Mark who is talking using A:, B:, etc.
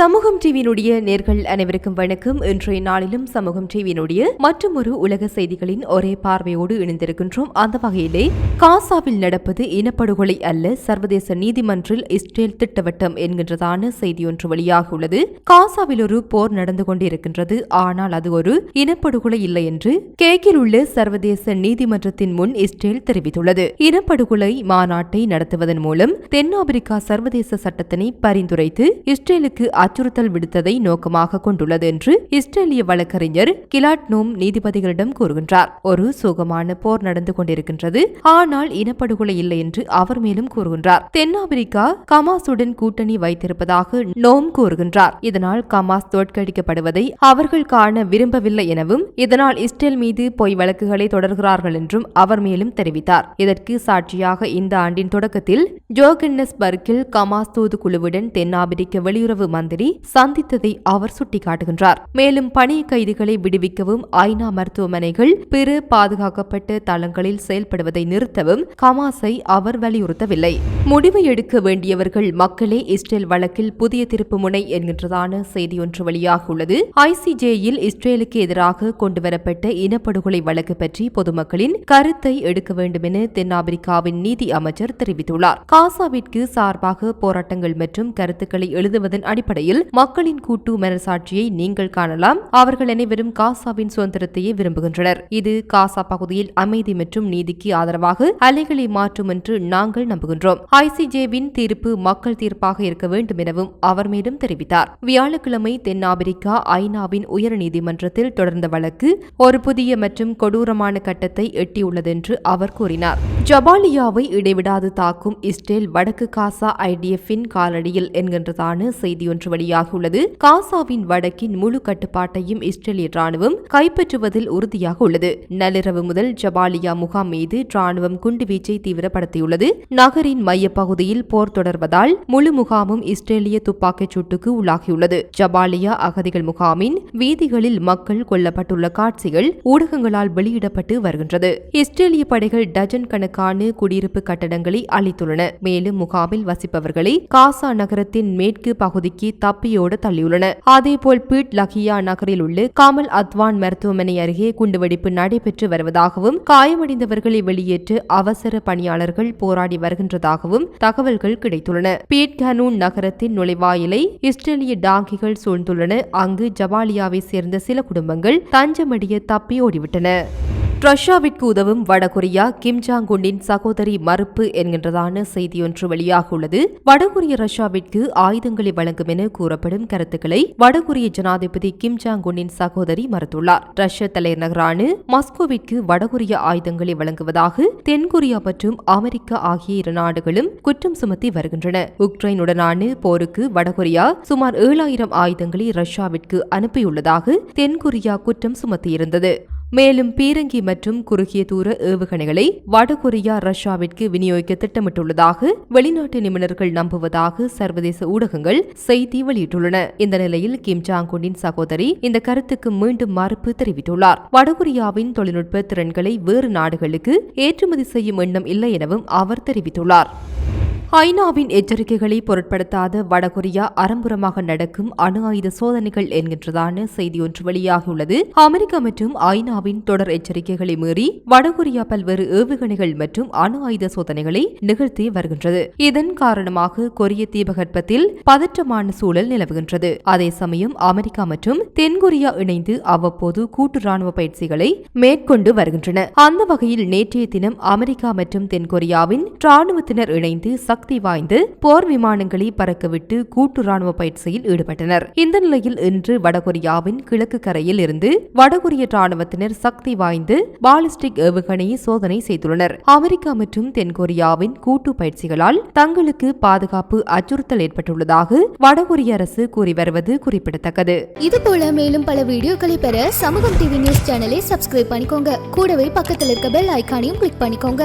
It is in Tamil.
A: சமூகம் டிவியினுடைய நேர்கள் அனைவருக்கும் வணக்கம். இன்றைய நாளிலும் சமூகம் டிவியினுடைய மற்றும் ஒரு உலக செய்திகளின் ஒரே பார்வையோடு இணைந்திருக்கின்றோம். அந்த வகையிலே காசாவில் நடப்பது இனப்படுகொலை அல்ல சர்வதேச நீதிமன்றில் இஸ்ரேல் திட்டவட்டம் என்கின்றதான செய்தி ஒன்று வெளியாக உள்ளது. காசாவில் ஒரு போர் நடந்து கொண்டிருக்கின்றது. ஆனால் அது ஒரு இனப்படுகொலை இல்லை என்று கேக்கில் உள்ள சர்வதேச நீதிமன்றத்தின் முன் இஸ்ரேல் தெரிவித்துள்ளது. இனப்படுகொலை மாநாட்டை நடத்துவதன் மூலம் தென்னாப்பிரிக்கா சர்வதேச சட்டத்தினை பரிந்துரைத்து இஸ்ரேலுக்கு அச்சுறுத்தல் விடுத்ததை நோக்கமாக கொண்டுள்ளது என்று இஸ்ரேலிய வழக்கறிஞர் கிலாட் நோம் நீதிபதிகளிடம் கூறுகின்றார். ஒரு சுகமான போர் நடந்து கொண்டிருக்கின்றது. ஆனால் இனப்படுகொலை இல்லை என்று அவர் மேலும் கூறுகின்றார். தென்னாப்பிரிக்கா கமாசுடன் கூட்டணி வைத்திருப்பதாக நோம் கூறுகின்றார். இதனால் கமாஸ் தோற்கடிக்கப்படுவதை அவர்கள் காண விரும்பவில்லை எனவும் இதனால் இஸ்ரேல் மீது பொய் வழக்குகளை தொடர்கிறார்கள் என்றும் அவர் மேலும் தெரிவித்தார். இதற்கு சாட்சியாக இந்த ஆண்டின் தொடக்கத்தில் ஜோகன்னஸ்பர்கில் கமாஸ் தூதுக்குழுவுடன் தென்னாப்பிரிக்க வெளியுறவு மந்திரி சந்தித்ததை அவர் சுட்டிக்காட்டுகின்றார். மேலும் பணிய கைதிகளை விடுவிக்கவும் ஐநா மருத்துவமனைகள் பிற பாதுகாக்கப்பட்ட தளங்களில் செயல்படுவதை நிறுத்தவும் கமாஸை அவர் வலியுறுத்தவில்லை. முடிவு எடுக்க வேண்டியவர்கள் மக்களே இஸ்ரேல் வழக்கில் புதிய திருப்பு முனை என்கின்றதான செய்தி ஒன்று வெளியாக உள்ளது. ஐசிஜேயில் இஸ்ரேலுக்கு எதிராக கொண்டுவரப்பட்ட இனப்படுகொலை வழக்கு பற்றி பொதுமக்களின் கருத்தை எடுக்க வேண்டும் என தென்னாப்பிரிக்காவின் நீதி அமைச்சர் தெரிவித்துள்ளார். காசாவிற்கு சார்பாக போராட்டங்கள் மற்றும் கருத்துக்களை எழுதுவதன் அடிப்படையில் மக்களின் கூட்டு மனசாட்சியை நீங்கள் காணலாம். அவர்கள் அனைவரும் காசாவின் சுதந்திரத்தையே விரும்புகின்றனர். இது காசா பகுதியில் அமைதி மற்றும் நீதிக்கு ஆதரவாக அலைகளை மாற்றும் என்று நாங்கள் நம்புகின்றோம். ஐசிஜேவின் தீர்ப்பு மக்கள் தீர்ப்பாக இருக்க வேண்டும் எனவும் அவர் மேலும் தெரிவித்தார். வியாழக்கிழமை தென்னாப்பிரிக்கா ஐநாவின் உயர் நீதிமன்றத்தில் தொடர்ந்த வழக்கு ஒரு புதிய மற்றும் கொடூரமான கட்டத்தை எட்டியுள்ளது என்று அவர் கூறினார். ஜபாலியாவை இடைவிடாது தாக்கும் இஸ்ரேல் வடக்கு காசா ஐடிஎஃபின் காலடியில் என்கின்றதான செய்தியொன்று வெளியாகியுள்ளது காசாவின் வடக்கின் முழு கட்டுப்பாட்டையும் இஸ்ரேலிய ராணுவம் கைப்பற்றுவதில் உறுதியாக உள்ளது. நள்ளிரவு முதல் ஜபாலியா முகாம் மீது ராணுவம் குண்டுவீச்சை தீவிரப்படுத்தியுள்ளது. நகரின் மையப்பகுதியில் போர் தொடர்வதால் முழு முகாமும் இஸ்ரேலிய துப்பாக்கிச் சூட்டுக்கு உள்ளாகியுள்ளது. ஜபாலியா அகதிகள் முகாமின் வீதிகளில் மக்கள் கொல்லப்பட்டுள்ள காட்சிகள் ஊடகங்களால் வெளியிடப்பட்டு வருகின்றது. இஸ்ரேலிய படைகள் டஜன் கணக்கான குடியிருப்பு கட்டடங்களை அளித்துள்ளன மேலும் முகாமில் வசிப்பவர்களை காசா நகரத்தின் மேற்கு பகுதிக்கு தப்பியோடு தள்ளியுள்ளன. அதேபோல் பீட் லகியா நகரில் உள்ள காமல் அத்வான் மருத்துவமனை அருகே குண்டுவெடிப்பு நடைபெற்று வருவதாகவும் காயமடைந்தவர்களை வெளியேற்று அவசர பணியாளர்கள் போராடி வருகின்றதாகவும் தகவல்கள் கிடைத்துள்ளன. பீட் கனூன் நகரத்தின் நுழைவாயிலை இஸ்ரேலிய டாங்கிகள் சூழ்ந்துள்ளன. அங்கு ஜபாலியாவை சேர்ந்த சில குடும்பங்கள் தஞ்சமடைய தப்பி ஓடிவிட்டன. ரஷ்யாவிற்கு உதவும் வடகொரியா கிம் ஜாங் உன்னின் சகோதரி மறுப்பு என்கின்றதான செய்தியொன்று வெளியாகியுள்ளது. வடகொரிய ரஷ்யாவிற்கு ஆயுதங்களை வழங்கும் என கூறப்படும் கருத்துக்களை வடகொரிய ஜனாதிபதி கிம் ஜாங் உன்னின் சகோதரி மறுத்துள்ளார். ரஷ்ய தலைநகரான மாஸ்கோவிற்கு வடகொரிய ஆயுதங்களை வழங்குவதாக தென்கொரியா மற்றும் அமெரிக்கா ஆகிய இரு நாடுகளும் குற்றம் சுமத்தி வருகின்றன. உக்ரைனுடனான போருக்கு வடகொரியா சுமார் ஏழாயிரம் ஆயுதங்களை ரஷ்யாவிற்கு அனுப்பியுள்ளதாக தென்கொரியா குற்றம் சுமத்தியிருந்தது. மேலும் பீரங்கி மற்றும் குறுகிய தூர ஏவுகணைகளை வடகொரியா ரஷ்யாவிற்கு விநியோகிக்க திட்டமிட்டுள்ளதாக வெளிநாட்டு நிபுணர்கள் நம்புவதாக சர்வதேச ஊடகங்கள் செய்தி வெளியிட்டுள்ளன. இந்த நிலையில் கிம் ஜாங் சகோதரி இந்த கருத்துக்கு மீண்டும் மறுப்பு தெரிவித்துள்ளார். வடகொரியாவின் தொழில்நுட்ப திறன்களை வேறு நாடுகளுக்கு ஏற்றுமதி செய்யும் எண்ணம் இல்லை எனவும் அவர் தெரிவித்துள்ளார். ஐநாவின் எச்சரிக்கைகளை பொருட்படுத்தாத வடகொரியா அறம்புறமாக நடக்கும் அணு ஆயுத சோதனைகள் என்கின்றதான செய்தி ஒன்று வெளியாகியுள்ளது. அமெரிக்கா மற்றும் ஐநாவின் தொடர் எச்சரிக்கைகளை மீறி வடகொரியா பல்வேறு ஏவுகணைகள் மற்றும் அணு ஆயுத சோதனைகளை நிகழ்த்தி வருகின்றது. இதன் காரணமாக கொரிய தீபகற்பத்தில் பதற்றமான சூழல் நிலவுகின்றது. அதே சமயம் அமெரிக்கா மற்றும் தென்கொரியா இணைந்து அவ்வப்போது கூட்டு ராணுவ பயிற்சிகளை மேற்கொண்டு வருகின்றன. அந்த வகையில் நேற்றைய தினம் அமெரிக்கா மற்றும் தென்கொரியாவின் ராணுவத்தினர் இணைந்து சக்தி வாய்ந்து போர் விமானங்களை பறக்கவிட்டு கூட்டு ராணுவ பயிற்சியில் ஈடுபட்டனர். இந்த நிலையில் இன்று வடகொரியாவின் கிழக்கு கரையில் இருந்து வடகொரிய ராணுவத்தினர் சக்தி வாய்ந்து பாலிஸ்டிக் ஏவுகணையை சோதனை செய்துள்ளனர். அமெரிக்கா மற்றும் தென்கொரியாவின் கூட்டு பயிற்சிகளால் தங்களுக்கு பாதுகாப்பு அச்சுறுத்தல் ஏற்பட்டுள்ளதாக வடகொரிய அரசு கூறி வருவது குறிப்பிடத்தக்கது.
B: இதுபோல மேலும் பல வீடியோக்களை பெற சமூகம் டிவி நியூஸ் சேனலை சப்ஸ்கிரைப் பண்ணிக்கோங்க. கூடவே பக்கத்தில் இருக்க பெல் ஐக்கானையும் கிளிக் பண்ணிக்கோங்க.